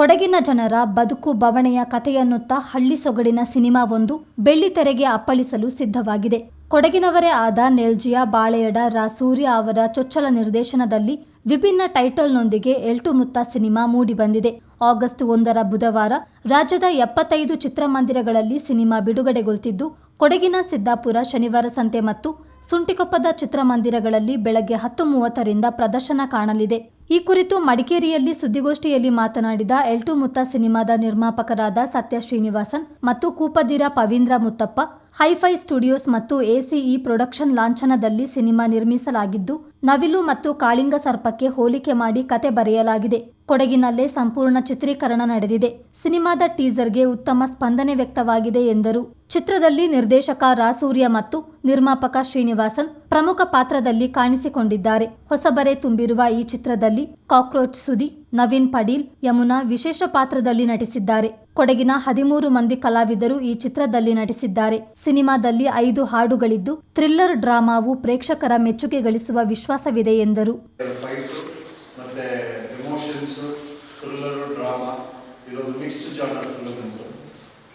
ಕೊಡಗಿನ ಜನರ ಬದುಕು ಬವಣೆಯ ಕಥೆಯನ್ನುತ್ತ ಹಳ್ಳಿ ಸೊಗಡಿನ ಸಿನಿಮಾವೊಂದು ಬೆಳ್ಳಿತೆರೆಗೆ ಅಪ್ಪಳಿಸಲು ಸಿದ್ಧವಾಗಿದೆ. ಕೊಡಗಿನವರೇ ಆದ ನೆಲ್ಜಿಯ ಬಾಳೆಯಡ ರಾ ಸೂರ್ಯ ಅವರ ಚೊಚ್ಚಲ ನಿರ್ದೇಶನದಲ್ಲಿ ವಿಭಿನ್ನ ಟೈಟಲ್ನೊಂದಿಗೆ ಎಲ್ಟು ಮುತ್ತ ಸಿನಿಮಾ ಮೂಡಿಬಂದಿದೆ ಆಗಸ್ಟ್ ಒಂದರ ಬುಧವಾರ ರಾಜ್ಯದ ಎಪ್ಪತ್ತೈದು ಚಿತ್ರಮಂದಿರಗಳಲ್ಲಿ ಸಿನಿಮಾ ಬಿಡುಗಡೆಗೊಳ್ತಿದ್ದು, ಕೊಡಗಿನ ಸಿದ್ದಾಪುರ ಶನಿವಾರ ಸಂತೆ ಮತ್ತು ಸುಂಟಿಕೊಪ್ಪದ ಚಿತ್ರಮಂದಿರಗಳಲ್ಲಿ ಬೆಳಗ್ಗೆ ಹತ್ತು ಮೂವತ್ತರಿಂದ ಪ್ರದರ್ಶನ ಕಾಣಲಿದೆ. ಈ ಕುರಿತು ಮಡಿಕೇರಿಯಲ್ಲಿ ಸುದ್ದಿಗೋಷ್ಠಿಯಲ್ಲಿ ಮಾತನಾಡಿದ ಎಲ್ಟು ಮುತ್ತ ಸಿನಿಮಾದ ನಿರ್ಮಾಪಕರಾದ ಸತ್ಯ ಶ್ರೀನಿವಾಸನ್ ಮತ್ತು ಕೂಪದಿರ ಪವೀಂದ್ರ ಮುತ್ತಪ್ಪ ಹೈಫೈ ಸ್ಟುಡಿಯೋಸ್ ಮತ್ತು ಎಸಿಇ ಪ್ರೊಡಕ್ಷನ್ ಲಾಂಛನದಲ್ಲಿ ಸಿನಿಮಾ ನಿರ್ಮಿಸಲಾಗಿದ್ದು, ನವಿಲು ಮತ್ತು ಕಾಳಿಂಗ ಸರ್ಪಕ್ಕೆ ಹೋಲಿಕೆ ಮಾಡಿ ಕತೆ ಬರೆಯಲಾಗಿದೆ. ಕೊಡಗಿನಲ್ಲೇ ಸಂಪೂರ್ಣ ಚಿತ್ರೀಕರಣ ನಡೆದಿದೆ. ಸಿನಿಮಾದ ಟೀಸರ್ಗೆ ಉತ್ತಮ ಸ್ಪಂದನೆ ವ್ಯಕ್ತವಾಗಿದೆ ಎಂದರು. ಚಿತ್ರದಲ್ಲಿ ನಿರ್ದೇಶಕ ರಾಸೂರ್ಯ ಮತ್ತು ನಿರ್ಮಾಪಕ ಶ್ರೀನಿವಾಸನ್ ಪ್ರಮುಖ ಪಾತ್ರದಲ್ಲಿ ಕಾಣಿಸಿಕೊಂಡಿದ್ದಾರೆ. ಹೊಸಬರೇ ತುಂಬಿರುವ ಈ ಚಿತ್ರದಲ್ಲಿ ಕಾಕ್ರೋಚ್ ಸುದಿ ನವೀನ್ ಪಡೀಲ್ ಯಮುನಾ ವಿಶೇಷ ಪಾತ್ರದಲ್ಲಿ ನಟಿಸಿದ್ದಾರೆ. ಕೊಡಗಿನ ಹದಿಮೂರು ಮಂದಿ ಕಲಾವಿದರು ಈ ಚಿತ್ರದಲ್ಲಿ ನಟಿಸಿದ್ದಾರೆ. ಸಿನಿಮಾದಲ್ಲಿ ಐದು ಹಾಡುಗಳಿದ್ದು, ಥ್ರಿಲ್ಲರ್ ಡ್ರಾಮಾವು ಪ್ರೇಕ್ಷಕರ ಮೆಚ್ಚುಗೆ ಗಳಿಸುವ ವಿಶ್ವಾಸವಿದೆ ಎಂದರು.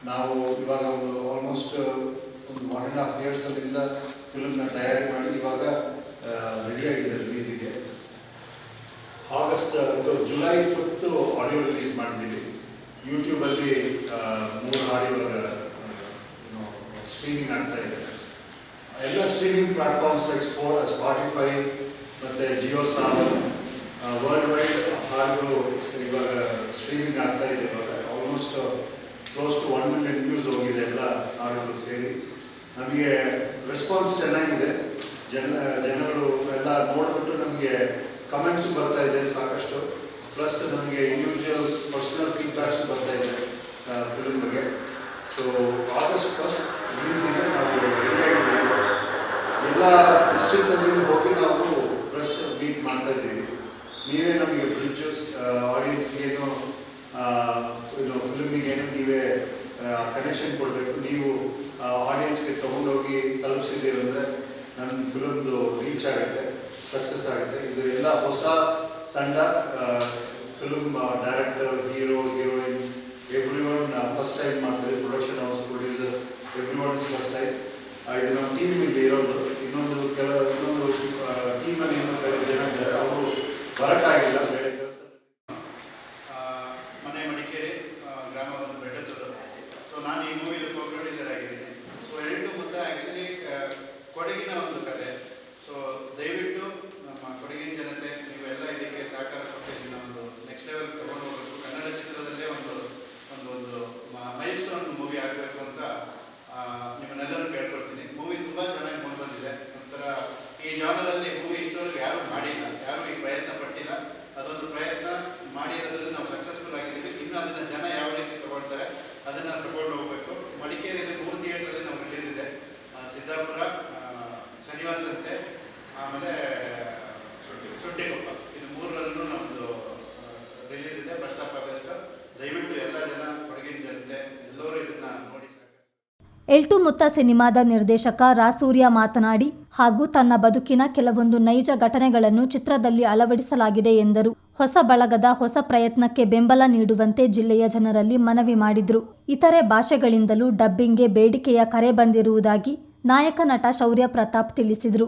ನಾವು ಇವಾಗ ಒಂದು ಆಲ್ಮೋಸ್ಟ್ ಒಂದು ಒನ್ ಆ್ಯಂಡ್ ಹಾಫ್ ಇಯರ್ಸಲ್ಲಿಂದ ಫಿಲಮ್ನ ತಯಾರಿ ಮಾಡಿ ಇವಾಗ ರೆಡಿಯಾಗಿದೆ ರಿಲೀಸಿಗೆ ಆಗಸ್ಟ್ ಇದು ಜುಲೈ ಫಿಫ್ತು ಆಡಿಯೋ ರಿಲೀಸ್ ಮಾಡಿದ್ದೀವಿ. ಯೂಟ್ಯೂಬಲ್ಲಿ ಮೂರು ಹಾಡು ಇವಾಗ ಸ್ಟ್ರೀಮಿಂಗ್ ಆಗ್ತಾ ಇದೆ. ಎಲ್ಲ ಸ್ಟ್ರೀಮಿಂಗ್ ಪ್ಲಾಟ್ಫಾರ್ಮ್ಸ್ ಲೈಕ್ ಸ್ಪೋ ಸ್ಪಾಟಿಫೈ ಮತ್ತು ಜಿಯೋ ಸಾವನ್ ವರ್ಲ್ಡ್ ವೈಡ್ ಹಾಡುಗಳು ಇವಾಗ ಸ್ಟ್ರೀಮಿಂಗ್ ಆಗ್ತಾ ಇದೆ. ಇವಾಗ almost close to one million views ಹೋಗಿದೆ ಎಲ್ಲ ಹಾಡುಗಳು ಸೇರಿ. ನಮಗೆ ರೆಸ್ಪಾನ್ಸ್ ಚೆನ್ನಾಗಿದೆ. ಜನ, ಜನಗಳು ಎಲ್ಲ ನೋಡಿಬಿಟ್ಟು ನಮಗೆ ಕಮೆಂಟ್ಸು ಬರ್ತಾ ಇದೆ ಸಾಕಷ್ಟು. ಪ್ಲಸ್ ನಮಗೆ ಇಂಡಿವಿಜುವಲ್ ಪರ್ಸನಲ್ ಫೀಡ್ಬ್ಯಾಕ್ಸು ಬರ್ತಾ ಇದೆ ಫಿಲ್ಮ್ ಬಗ್ಗೆ ಸೊ ಆಗಸ್ಟ್ ಫಸ್ಟ್ ರಿಲೀಸಿಗೆ ನಾವು ಎಲ್ಲ ಡಿಸ್ಟ್ರಿಕ್ಟಲ್ಲಿ ಹೋಗಿ ನಾವು ಪ್ರೆಸ್ ಮೀಟ್ ಮಾಡ್ತಾ ಇದ್ದೀವಿ. ನೀವೇ ನಮಗೆ ಪ್ರಿಚರ್ಸ್ ಆಡಿಯನ್ಸ್ ಏನು ಇದು ಫಿಲ್ಮಿಗೇನು ನೀವೇ ಕನೆಕ್ಷನ್ ಕೊಡಬೇಕು. ನೀವು ಆಡಿಯನ್ಸ್ಗೆ ತೊಗೊಂಡೋಗಿ ತಲುಪಿಸಿದ್ದೀವಿ ಅಂದರೆ ನನ್ನ ಫಿಲಮ್ದು ರೀಚ್ ಆಗುತ್ತೆ ಸಕ್ಸಸ್ ಆಗುತ್ತೆ. ಇದು ಎಲ್ಲ ಹೊಸ ತಂಡ film director hero every one first time ಮಾಡ್ತಾರೆ production house producer every one first time ಇದು ನಮ್ಮ ಟೀಮ್ ಇಲ್ಲಿ ಇರೋದು. ಇನ್ನೊಂದು ಕೆಲ, ಇನ್ನೊಂದು ಟೀಮಲ್ಲಿ ಇನ್ನೊಂದು ಕೆಲವು ಜನ ಇದ್ದಾರೆ. ಅವರು ಬರೋಕ್ಕಾಗಿಲ್ಲ. ಬೇರೆ ಕೆಲಸ ಮನೆ ಮಡಿಕೇರಿ ಗ್ರಾಮ ಒಂದು ಬೆಟ್ಟದ್ದು ಸೊ ನಾನು ಈ ಮೂವಿದು ಕೋ ಪ್ರೊಡ್ಯೂಸರ್ ಆಗಿದ್ದೀನಿ. ಸೊ ಎರಡು ಮತ್ತು ಆ್ಯಕ್ಚುಲಿ ಕೊಡಗಿನ ಒಂದು ಎಲ್ಟು ಮುತ್ತ ಸಿನಿಮಾದ ನಿರ್ದೇಶಕ ರಾಸೂರ್ಯ ಮಾತನಾಡಿ ಹಾಗೂ ತನ್ನ ಬದುಕಿನ ಕೆಲವೊಂದು ನೈಜ ಘಟನೆಗಳನ್ನು ಚಿತ್ರದಲ್ಲಿ ಅಳವಡಿಸಲಾಗಿದೆ ಎಂದರು. ಹೊಸ ಬಳಗದ ಹೊಸ ಪ್ರಯತ್ನಕ್ಕೆ ಬೆಂಬಲ ನೀಡುವಂತೆ ಜಿಲ್ಲೆಯ ಜನರಲ್ಲಿ ಮನವಿ ಮಾಡಿದ್ರು. ಇತರೆ ಭಾಷೆಗಳಿಂದಲೂ ಡಬ್ಬಿಂಗ್ಗೆ ಬೇಡಿಕೆಯ ಕರೆ ಬಂದಿರುವುದಾಗಿ ನಾಯಕ ನಟ ಶೌರ್ಯ ಪ್ರತಾಪ್ ತಿಳಿಸಿದರು.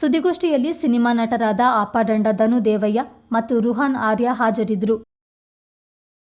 ಸುದ್ದಿಗೋಷ್ಠಿಯಲ್ಲಿ ಸಿನಿಮಾ ನಟರಾದ ಆಪಾದಂಡ ಧನು ದೇವಯ್ಯ ಮತ್ತು ರುಹಾನ್ ಆರ್ಯ ಹಾಜರಿದ್ದರು.